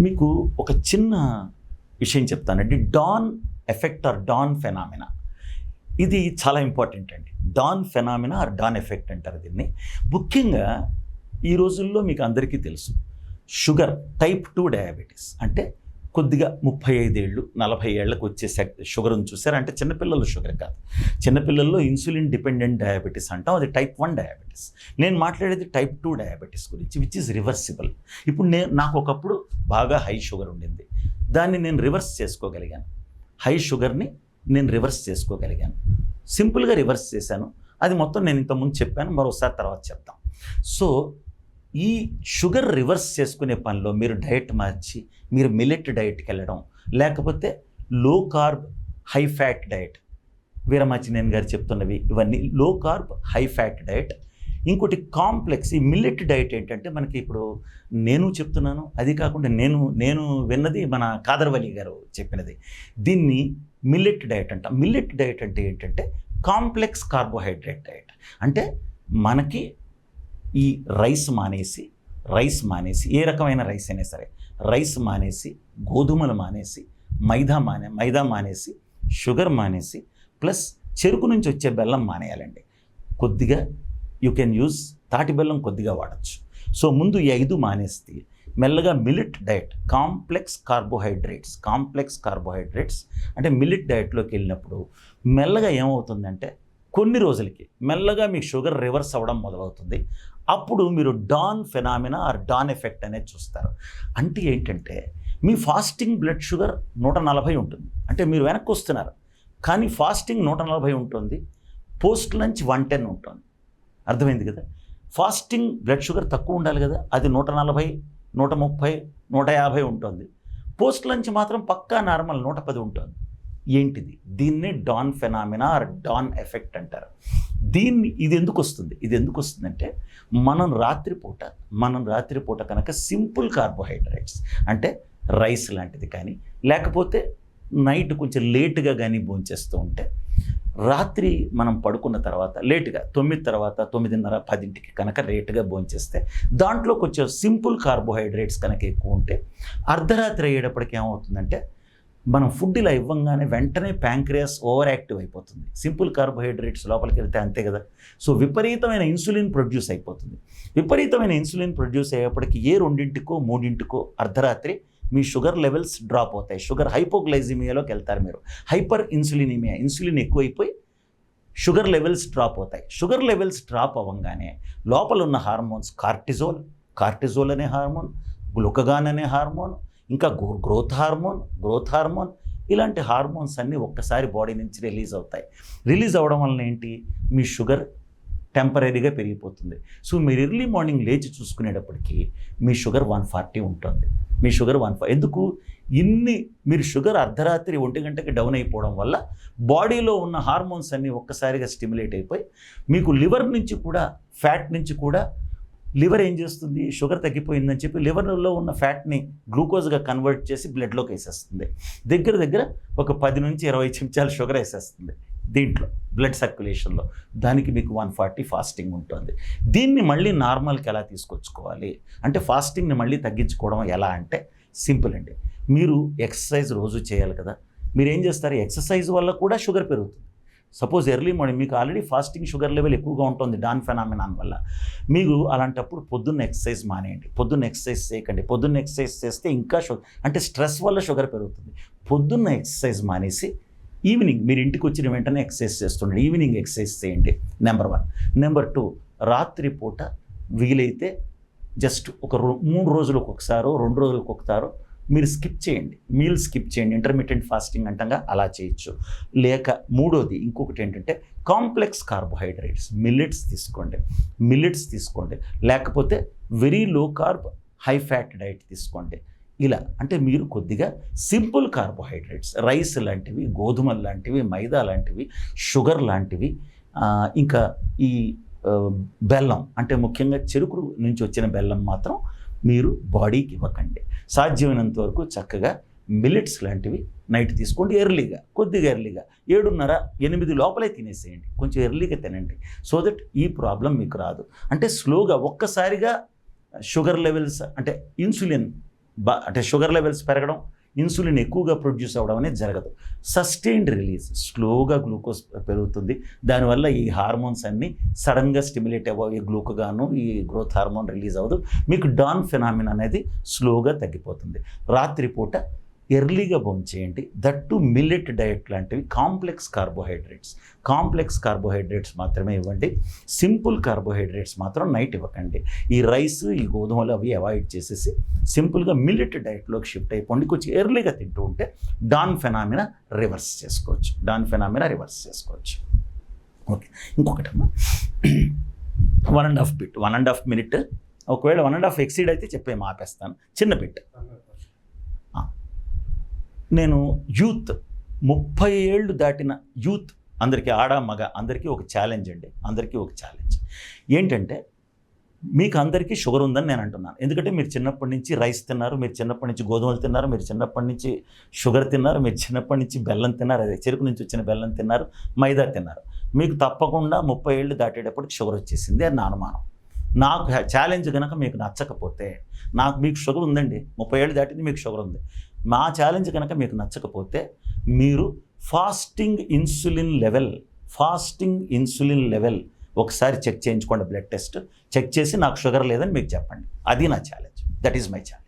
మీకు ఒక చిన్న విషయం చెప్తానండి dawn effect or dawn phenomena. ఇది చాలా ఇంపార్టెంట్ అండి. Dawn phenomena or dawn effect అంటారు దీన్ని. ముఖ్యంగా ఈ రోజుల్లో మీకు అందరికీ తెలుసు. Sugar type two diabetes. అంటే కొద్దిగా ముప్పై ఐదేళ్ళు నలభై ఏళ్ళకు వచ్చే షుగర్ని షుగర్ చూసారు? అంటే చిన్నపిల్లల షుగర్ కాదు. చిన్నపిల్లల్లో ఇన్సులిన్ డిపెండెంట్ డయాబెటీస్ అంటాం. అది టైప్ వన్ డయాబెటీస్. నేను మాట్లాడేది టైప్ టూ డయాబెటీస్ గురించి విచ్ ఇస్ రివర్సిబుల్ ఇప్పుడు నేను నాకు ఒకప్పుడు బాగా హై షుగర్ ఉండింది. దాన్ని నేను రివర్స్ చేసుకోగలిగాను. హై షుగర్ని నేను రివర్స్ చేసుకోగలిగాను. సింపుల్గా రివర్స్ చేశాను. అది మొత్తం నేను ఇంతకుముందు చెప్పాను. మరోసారి తర్వాత చెప్తాం. సో ఈ షుగర్ రివర్స్ చేసుకునే పనిలో మీరు డయట్ మార్చి మీరు మిల్లెట్ డయట్కి వెళ్ళడం లేకపోతే low carb high fat diet Veeramachaneni garu చెప్తున్నవి ఇవన్నీ. Low carb high fat diet ఇంకోటి కాంప్లెక్స్ ఈ మిల్లెట్ డైట్ ఏంటంటే మనకి ఇప్పుడు నేను చెప్తున్నాను అది కాకుండా నేను నేను విన్నది మన కాదర్వలి గారు చెప్పినది. దీన్ని మిల్లెట్ డైట్ అంట. మిల్లెట్ డైట్ అంటే ఏంటంటే కాంప్లెక్స్ కార్బోహైడ్రేట్ డైట్. అంటే మనకి ఈ రైస్ మానేసి రైస్ మానేసి ఏ రకమైన రైస్ అయినా సరే రైస్ మానేసి గోధుమలు మానేసి మైదా మానే మైదా మానేసి షుగర్ మానేసి ప్లస్ చెరుకు నుంచి వచ్చే బెల్లం మానేయాలండి. కొద్దిగా యూ కెన్ యూజ్ తాటి బెల్లం కొద్దిగా వాడచ్చు. సో ముందు ఈ ఐదు మానేస్తే మెల్లగా millet diet complex carbohydrates complex carbohydrates అంటే మిలిట్ డయట్లోకి వెళ్ళినప్పుడు మెల్లగా ఏమవుతుందంటే కొన్ని రోజులకి మెల్లగా మీ షుగర్ రివర్స్ అవ్వడం మొదలవుతుంది. అప్పుడు మీరు dawn phenomena or dawn effect అనేది చూస్తారు. అంటే ఏంటంటే మీ ఫాస్టింగ్ బ్లడ్ షుగర్ నూట నలభై ఉంటుంది. అంటే మీరు వెనక్కి వస్తున్నారు. కానీ ఫాస్టింగ్ నూట నలభై ఉంటుంది. పోస్ట్ లంచ్ వన్ టెన్ ఉంటుంది. అర్థమైంది కదా? ఫాస్టింగ్ బ్లడ్ షుగర్ తక్కువ ఉండాలి కదా? అది నూట నలభై నూట ముప్పై నూట యాభై ఉంటుంది. పోస్ట్ లంచ్ మాత్రం పక్కా నార్మల్ నూట పది ఉంటుంది. ఏంటిది? దీన్నే dawn phenomena or dawn effect అంటారు. దీన్ని ఇది ఎందుకు వస్తుంది? ఇది ఎందుకు వస్తుందంటే మనం రాత్రిపూట మనం రాత్రిపూట కనుక సింపుల్ కార్బోహైడ్రేట్స్ అంటే రైస్ లాంటిది కానీ లేకపోతే నైట్ కొంచెం లేటుగా కానీ భోంచేస్తూ ఉంటే రాత్రి మనం పడుకున్న తర్వాత లేటుగా తొమ్మిది తర్వాత తొమ్మిదిన్నర పదింటికి కనుక లేటుగా భోంచేస్తే దాంట్లో కొంచెం సింపుల్ కార్బోహైడ్రేట్స్ కనుక ఎక్కువ ఉంటే అర్ధరాత్రి అయ్యేటప్పటికి ఏమవుతుందంటే మనం ఫుడ్ ఇలా ఇవ్వంగానే వెంటనే ప్యాంక్రియాస్ ఓవర్ యాక్టివ్ అయిపోతుంది. సింపుల్ కార్బోహైడ్రేట్స్ లోపలికి వెళ్తే అంతే కదా. సో విపరీతమైన ఇన్సులిన్ ప్రొడ్యూస్ అయిపోతుంది. విపరీతమైన ఇన్సులిన్ ప్రొడ్యూస్ అయ్యేప్పటికి ఏ రెండింటికో మూడింటికో అర్ధరాత్రి మీ షుగర్ లెవెల్స్ డ్రాప్ అవుతాయి. షుగర్ హైపోగ్లైజిమియాలోకి వెళ్తారు మీరు. హైపర్ ఇన్సులినిమియా ఇన్సులిన్ ఎక్కువైపోయి షుగర్ లెవెల్స్ డ్రాప్ అవుతాయి. షుగర్ లెవెల్స్ డ్రాప్ అవ్వగానే లోపల ఉన్న హార్మోన్స్ కార్టిజోల్ కార్టిజోల్ అనే హార్మోన్ గ్లూకగాన్ అనే హార్మోన్ ఇంకా గ్రోత్ హార్మోన్ గ్రోత్ హార్మోన్ ఇలాంటి హార్మోన్స్ అన్నీ ఒక్కసారి బాడీ నుంచి రిలీజ్ అవుతాయి. రిలీజ్ అవ్వడం వలన ఏంటి? మీ షుగర్ టెంపరీగా పెరిగిపోతుంది. సో మీరు ఎర్లీ మార్నింగ్ లేచి చూసుకునేటప్పటికి మీ షుగర్ వన్ ఫార్టీ ఉంటుంది. మీ షుగర్ వన్ ఫార్ ఎందుకు? ఇన్ని మీరు షుగర్ అర్ధరాత్రి ఒంటి గంటకి డౌన్ అయిపోవడం వల్ల బాడీలో ఉన్న హార్మోన్స్ అన్నీ ఒక్కసారిగా స్టిమ్యులేట్ అయిపోయి మీకు లివర్ నుంచి కూడా ఫ్యాట్ నుంచి కూడా లివర్ ఏం చేస్తుంది? షుగర్ తగ్గిపోయిందని చెప్పి లివర్లో ఉన్న ఫ్యాట్ని గ్లూకోజ్గా కన్వర్ట్ చేసి బ్లడ్లోకి వేసేస్తుంది. దగ్గర దగ్గర ఒక పది నుంచి ఇరవై చెంచాలు షుగర్ వేసేస్తుంది దీంట్లో బ్లడ్ సర్క్యులేషన్లో. దానికి మీకు వన్ ఫార్టీ ఫాస్టింగ్ ఉంటుంది. దీన్ని మళ్ళీ నార్మల్కి ఎలా తీసుకొచ్చుకోవాలి? అంటే ఫాస్టింగ్ని మళ్ళీ తగ్గించుకోవడం ఎలా అంటే సింపుల్ అండి. మీరు ఎక్సర్సైజ్ రోజు చేయాలి కదా. మీరు ఏం చేస్తారు? ఎక్సర్సైజ్ వల్ల కూడా షుగర్ పెరుగుతుంది. సపోజ్ ఎర్లీ మార్నింగ్ మీకు ఆల్రెడీ ఫాస్టింగ్ షుగర్ లెవెల్ ఎక్కువగా ఉంటుంది డాన్ ఫెనామినాన్ వల్ల. మీకు అలాంటప్పుడు పొద్దున్న ఎక్సర్సైజ్ మానేయండి. పొద్దున్న ఎక్సర్సైజ్ చేయకండి. పొద్దున్న ఎక్సర్సైజ్ చేస్తే ఇంకా షుగర్ అంటే స్ట్రెస్ వల్ల షుగర్ పెరుగుతుంది. పొద్దున్న ఎక్సర్సైజ్ మానేసి ఈవినింగ్ మీరు ఇంటికి వచ్చిన వెంటనే ఎక్సర్సైజ్ చేస్తుండండి. ఈవినింగ్ ఎక్సర్సైజ్ చేయండి. నెంబర్ వన్ నెంబర్ టూ రాత్రి పూట వీలైతే జస్ట్ ఒక మూడు రోజులకు ఒకసారో రెండు రోజులకు ఒకసారో మీరు స్కిప్ చేయండి. మీల్ స్కిప్ చేయండి. ఇంటర్మీడియట్ ఫాస్టింగ్ అంటంగా అలా చేయొచ్చు. లేక మూడోది ఇంకొకటి ఏంటంటే కాంప్లెక్స్ కార్బోహైడ్రేట్స్ మిల్లెట్స్ తీసుకోండి. మిల్లెట్స్ తీసుకోండి. లేకపోతే very low carb high fat diet తీసుకోండి. ఇలా అంటే మీరు కొద్దిగా సింపుల్ కార్బోహైడ్రేట్స్ రైస్ లాంటివి గోధుమలు లాంటివి మైదా లాంటివి షుగర్ లాంటివి ఇంకా ఈ బెల్లం అంటే ముఖ్యంగా చెరుకు నుంచి వచ్చిన బెల్లం మాత్రం మీరు బాడీకి ఇవ్వకండి. సాధ్యమైనంత వరకు చక్కగా మిల్లెట్స్ లాంటివి నైట్ తీసుకోండి ఎర్లీగా కొద్దిగా ఎర్లీగా. ఏడున్నర ఎనిమిది లోపలే తినేసేయండి. కొంచెం ఎర్లీగా తినండి. సో దట్ ఈ ప్రాబ్లం మీకు రాదు. అంటే స్లోగా ఒక్కసారిగా షుగర్ లెవెల్స్ అంటే ఇన్సులిన్ బా అంటే షుగర్ లెవెల్స్ పెరగడం ఇన్సులిన్ ఎక్కువగా ప్రొడ్యూస్ అవ్వడం అనేది జరగదు. సస్టైన్డ్ రిలీజ్ స్లోగా గ్లూకోజ్ పెరుగుతుంది. దానివల్ల ఈ హార్మోన్స్ అన్నీ సడన్గా స్టిమ్యులేట్ అవ్వవు. ఈ గ్లూకోగాను ఈ గ్రోత్ హార్మోన్ రిలీజ్ అవ్వదు. మీకు డాన్ ఫినామిన్ అనేది స్లోగా తగ్గిపోతుంది. రాత్రిపూట ఎర్లీగా చేయండి. దట్ టు మిల్లెట్ డయట్ లాంటివి కాంప్లెక్స్ కార్బోహైడ్రేట్స్. కాంప్లెక్స్ కార్బోహైడ్రేట్స్ మాత్రమే ఇవ్వండి. సింపుల్ కార్బోహైడ్రేట్స్ మాత్రం నైట్ ఇవ్వకండి. ఈ రైస్ ఈ గోధుమలు అవి అవాయిడ్ చేసేసి సింపుల్గా మిల్లెట్ డయట్లోకి షిఫ్ట్ అయిపోండి. కొంచెం ఎర్లీగా తింటూ ఉంటే డాన్ ఫెనామినా రివర్స్ చేసుకోవచ్చు. డాన్ ఫెనామినా రివర్స్ చేసుకోవచ్చు. Okay. ఇంకొకటమ్మా. One and half bit one and half minute. ఒకవేళ వన్ అండ్ హాఫ్ ఎక్సీడ్ అయితే చెప్పే ఆపేస్తాను చిన్న బిట్. నేను యూత్. ముప్పై ఏళ్ళు దాటిన యూత్. అందరికీ ఆడ మగ. అందరికీ ఒక ఛాలెంజ్ అండి. అందరికీ ఒక ఛాలెంజ్ ఏంటంటే మీకు అందరికీ షుగర్ ఉందని నేను అంటున్నాను. ఎందుకంటే మీరు చిన్నప్పటి నుంచి రైస్ తిన్నారు మీరు చిన్నప్పటి నుంచి గోధుమలు తిన్నారు మీరు చిన్నప్పటి నుంచి షుగర్ తిన్నారు మీరు చిన్నప్పటి నుంచి బెల్లం తిన్నారు అదే చెరుకు నుంచి వచ్చిన బెల్లం తిన్నారు మైదా తిన్నారు. మీకు తప్పకుండా ముప్పై ఏళ్ళు దాటేటప్పటికి షుగర్ వచ్చేసింది అని నా అనుమానం. నాకు ఛాలెంజ్ కనుక మీకు నచ్చకపోతే నాకు మీకు షుగర్ ఉందండి. ముప్పై ఏళ్ళు దాటింది మీకు షుగర్ ఉంది. మా ఛాలెంజ్ కనుక మీకు నచ్చకపోతే మీరు fasting insulin level fasting insulin level ఒకసారి చెక్ చేయించుకోండి బ్లడ్ టెస్ట్ చెక్ చేసి నాకు షుగర్ లేదని మీకు చెప్పండి. అది నా challenge that is my challenge